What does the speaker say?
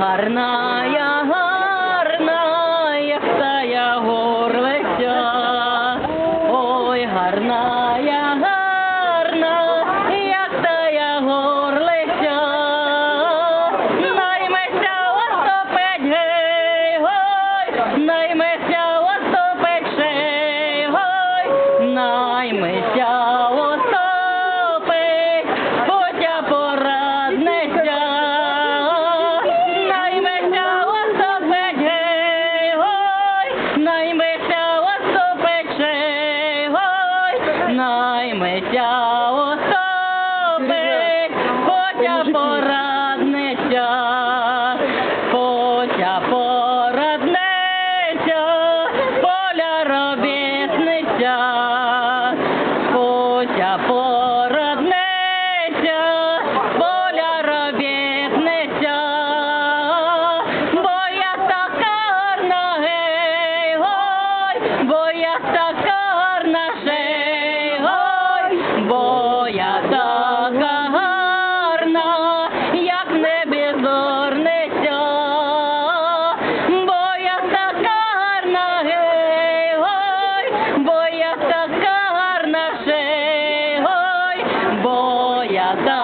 гарна наймеся остопить, потя порадниця, потя порадниця, поля робітниця, потя порадниця, поля робітниця, бо я така гарна, гей, гой, бо я така гарна, Nada.